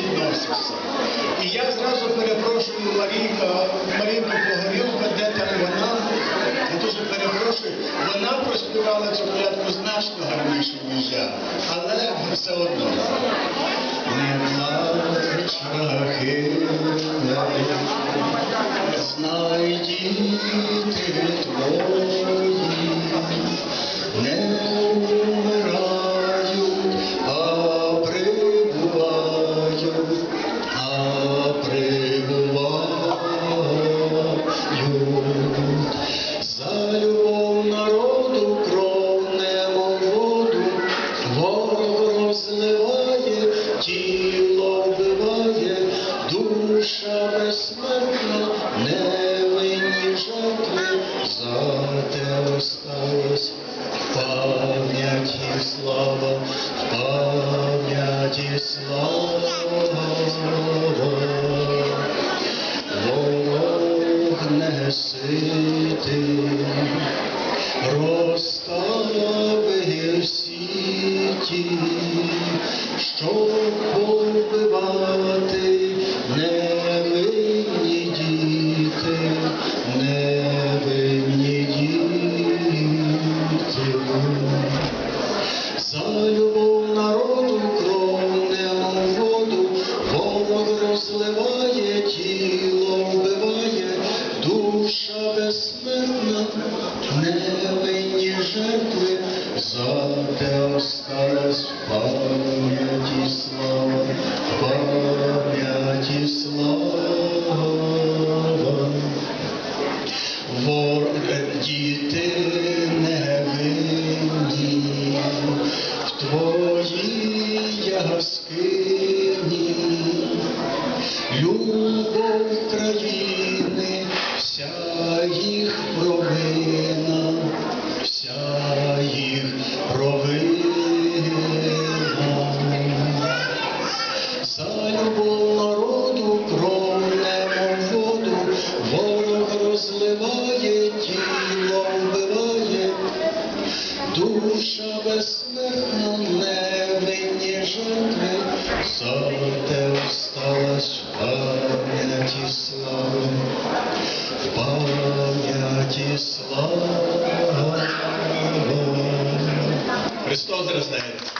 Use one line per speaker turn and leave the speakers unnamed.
відносився. І я зразу перепрошую Марійка, Марійку Погорілка, де там вона. Я дуже перепрошую. Вона проспівала цю колядку значно гарніше, ніж я. Але все одно. Знай діти твої, не душа безсмертна, невинні жертви, зате осталось в пам'яті слава, пам'яті слава. Ворог не сіті, щоб повбивати жертви, зате осталась в пам'яті слава, пам'яті слава. Вор діти невинні в твоїй яскині, любов країни, вся їх провина, душа безсмертна, невинні жертви, зате осталась в пам'яті слави, в слави. Христос рождається.